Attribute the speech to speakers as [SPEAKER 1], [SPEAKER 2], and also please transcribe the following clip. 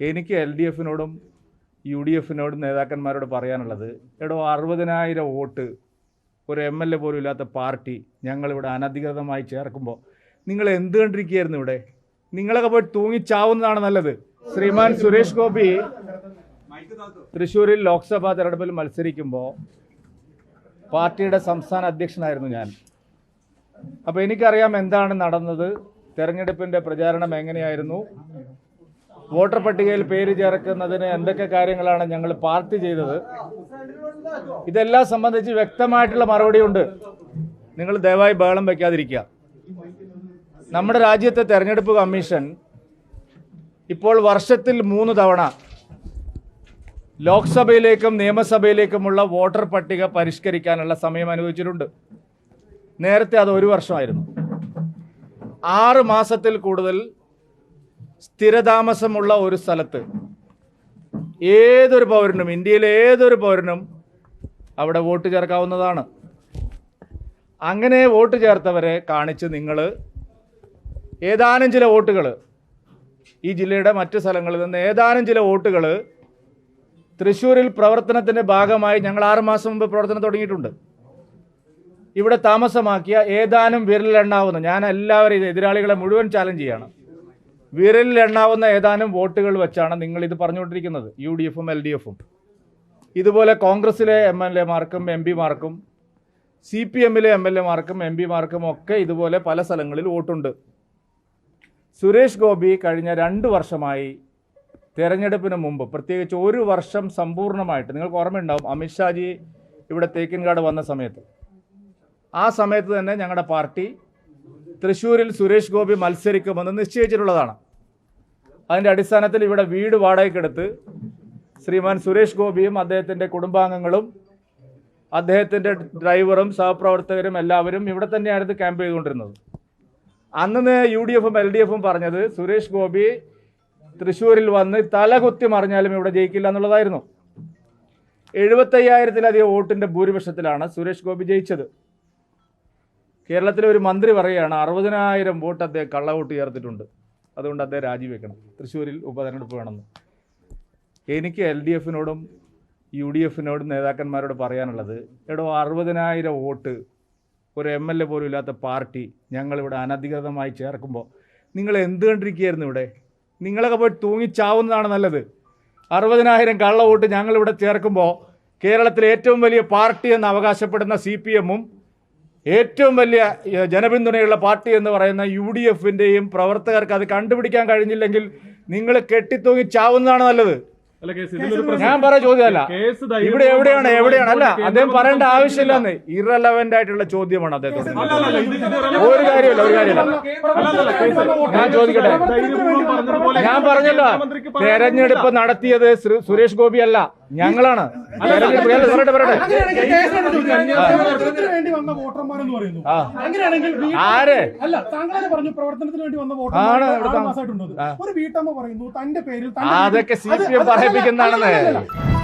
[SPEAKER 1] എനിക്ക് L D എഫിനോടും U D എഫിനോടും നേതാക്കന്മാരോട് പറയാനുള്ളത് എടോ അറുപതിനായിരം വോട്ട് ഒരു എം എൽ എ പോലും ഇല്ലാത്ത പാർട്ടി ഞങ്ങളിവിടെ അനധികൃതമായി ചേർക്കുമ്പോൾ നിങ്ങൾ എന്ത് കണ്ടിരിക്കുകയായിരുന്നു ഇവിടെ? നിങ്ങളൊക്കെ പോയി തൂങ്ങിച്ചാവുന്നതാണ് നല്ലത്. ശ്രീമാൻ സുരേഷ് ഗോപി തൃശ്ശൂരിൽ ലോക്സഭാ തെരഞ്ഞെടുപ്പിൽ മത്സരിക്കുമ്പോൾ പാർട്ടിയുടെ സംസ്ഥാന അധ്യക്ഷനായിരുന്നു ഞാൻ. അപ്പോൾ എനിക്കറിയാം എന്താണ് നടന്നത്. തെരഞ്ഞെടുപ്പിന്റെ പ്രചാരണം എങ്ങനെയായിരുന്നു. വോട്ടർ പട്ടികയിൽ പേര് ചേർക്കുന്നതിന് എന്തൊക്കെ കാര്യങ്ങളാണ് ഞങ്ങൾ പാർട്ടി ചെയ്തത്? ഇതെല്ലാം സംബന്ധിച്ച് വ്യക്തമായിട്ടുള്ള മറുപടി ഉണ്ട്. നിങ്ങൾ ദയവായി ബഹളം വയ്ക്കാതിരിക്കുക നമ്മുടെ രാജ്യത്തെ തെരഞ്ഞെടുപ്പ് കമ്മീഷൻ ഇപ്പോൾ വർഷത്തിൽ മൂന്ന് തവണ ലോക്സഭയിലേക്കും നിയമസഭയിലേക്കുമുള്ള വോട്ടർ പട്ടിക പരിഷ്കരിക്കാനുള്ള സമയം അനുവദിച്ചിട്ടുണ്ട്. നേരത്തെ അത് ഒരു വർഷമായിരുന്നു. ആറ് മാസത്തിൽ കൂടുതൽ സ്ഥിരതാമസമുള്ള ഒരു സ്ഥലത്ത് ഏതൊരു പൗരനും ഇന്ത്യയിലെ ഏതൊരു പൗരനും അവിടെ വോട്ട് ചേർക്കാവുന്നതാണ്. അങ്ങനെ വോട്ട് ചേർത്തവരെ കാണിച്ച് നിങ്ങൾ ഏതാനും ചില വോട്ടുകൾ ഈ ജില്ലയുടെ മറ്റ് സ്ഥലങ്ങളിൽ നിന്ന് ഏതാനും ചില വോട്ടുകൾ തൃശ്ശൂരിൽ പ്രവർത്തനത്തിന്റെ ഭാഗമായി ഞങ്ങൾ ആറുമാസം മുമ്പ് പ്രവർത്തനം തുടങ്ങിയിട്ടുണ്ട്. ഇവിടെ താമസമാക്കിയ ഏതാനും വിരലിലെണ്ണാവുന്ന ഞാൻ എല്ലാവരെയും എതിരാളികളെ മുഴുവൻ ചാലഞ്ച് ചെയ്യാണ്. വിരലിലെണ്ണാവുന്ന ഏതാനും വോട്ടുകൾ വെച്ചാണ് നിങ്ങൾ ഇത് പറഞ്ഞുകൊണ്ടിരിക്കുന്നത്. യു ഡി എഫും എൽ ഡി എഫും ഇതുപോലെ കോൺഗ്രസിലെ എം എൽ എമാർക്കും എം പിമാർക്കും സി പി എമ്മിലെ എം എൽ എമാർക്കും എം പിമാർക്കും ഒക്കെ ഇതുപോലെ പല സ്ഥലങ്ങളിൽ വോട്ടുണ്ട്. സുരേഷ് ഗോപി കഴിഞ്ഞ രണ്ട് വർഷമായി തെരഞ്ഞെടുപ്പിന് മുമ്പ് പ്രത്യേകിച്ച് ഒരു വർഷം സമ്പൂർണമായിട്ട് നിങ്ങൾക്ക് ഓർമ്മയുണ്ടാവും അമിത്ഷാജി ഇവിടെ തേക്കിൻകാട് വന്ന സമയത്ത്. ആ സമയത്ത് തന്നെ ഞങ്ങളുടെ പാർട്ടി തൃശ്ശൂരിൽ സുരേഷ് ഗോപി മത്സരിക്കുമെന്ന് നിശ്ചയിച്ചിട്ടുള്ളതാണ്. അതിന്റെ അടിസ്ഥാനത്തിൽ ഇവിടെ വീട് വാടകയ്ക്കെടുത്ത് ശ്രീമാൻ സുരേഷ് ഗോപിയും അദ്ദേഹത്തിന്റെ കുടുംബാംഗങ്ങളും അദ്ദേഹത്തിന്റെ ഡ്രൈവറും സഹപ്രവർത്തകരും എല്ലാവരും ഇവിടെ തന്നെയായിരുന്നു ക്യാമ്പ് ചെയ്തുകൊണ്ടിരുന്നത്. അന്ന് യു ഡി എഫും എൽ ഡി എഫും പറഞ്ഞത് സുരേഷ് ഗോപി തൃശ്ശൂരിൽ വന്ന് തലകുത്തി മറിഞ്ഞാലും ഇവിടെ ജയിക്കില്ല എന്നുള്ളതായിരുന്നു. എഴുപത്തയ്യായിരത്തിലധികം വോട്ടിന്റെ ഭൂരിപക്ഷത്തിലാണ് സുരേഷ് ഗോപി ജയിച്ചത്. കേരളത്തിലെ ഒരു മന്ത്രി പറയുകയാണ് അറുപതിനായിരം വോട്ട് അദ്ദേഹം കള്ളവോട്ട് ചേർത്തിട്ടുണ്ട് അതുകൊണ്ട് അദ്ദേഹം രാജിവെക്കണം. തൃശ്ശൂരിൽ ഉപതെരഞ്ഞെടുപ്പ് വേണമെന്ന്. എനിക്ക് എൽ ഡി എഫിനോടും യു ഡി എഫിനോടും നേതാക്കന്മാരോട് പറയാനുള്ളത് എടോ അറുപതിനായിരം വോട്ട് ഒരു എം എൽ എ പോലും ഇല്ലാത്ത പാർട്ടി ഞങ്ങളിവിടെ അനധികൃതമായി ചേർക്കുമ്പോൾ നിങ്ങൾ എന്ത് കണ്ടിരിക്കുകയായിരുന്നു ഇവിടെ? നിങ്ങളൊക്കെ പോയി തൂങ്ങിച്ചാവുന്നതാണ് നല്ലത്. അറുപതിനായിരം കള്ളവോട്ട് ഞങ്ങളിവിടെ ചേർക്കുമ്പോൾ കേരളത്തിലെ ഏറ്റവും വലിയ പാർട്ടി എന്ന് അവകാശപ്പെടുന്ന സി പി എമ്മും ഏറ്റവും വലിയ ജനപിന്തുണയുള്ള പാർട്ടി എന്ന് പറയുന്ന യു ഡി എഫിന്റെയും പ്രവർത്തകർക്ക് അത് കണ്ടുപിടിക്കാൻ കഴിഞ്ഞില്ലെങ്കിൽ നിങ്ങൾ കെട്ടിത്തൂങ്ങി ചാവുന്നതാണ് നല്ലത്.
[SPEAKER 2] അല്ല കേസ് ഇതിലൊരു പ്രശ്നം-
[SPEAKER 1] ഞാൻ പറയാ ചോദ്യമല്ല. ഇവിടെ എവിടെയാണ് എവിടെയാണ്? അല്ല അദ്ദേഹം പറയേണ്ട
[SPEAKER 2] ആവശ്യമില്ല
[SPEAKER 1] ആവശ്യമില്ലെന്ന് ഇറലവന്റ് ആയിട്ടുള്ള ചോദ്യമാണ്. അദ്ദേഹത്തോട് ഒരു കാര്യമില്ല ഒരു കാര്യമില്ല. ഞാൻ ചോദിക്കട്ടെ ഞാൻ പറഞ്ഞല്ലോ. തെരഞ്ഞെടുപ്പ് നടത്തിയത് സുരേഷ് ഗോപി അല്ല ഞങ്ങളാണ്.
[SPEAKER 3] വീട്ടിൽ- അല്ല താങ്കളെ പറഞ്ഞു പ്രവർത്തനത്തിന് വേണ്ടി വന്ന വോട്ടർമാർ. ഒരു വീട്ടമ്മ പറയുന്നു തന്റെ പേരിൽ
[SPEAKER 1] അതൊക്കെ സി പി എം പറയിപ്പിക്കുന്നതാണെന്ന്.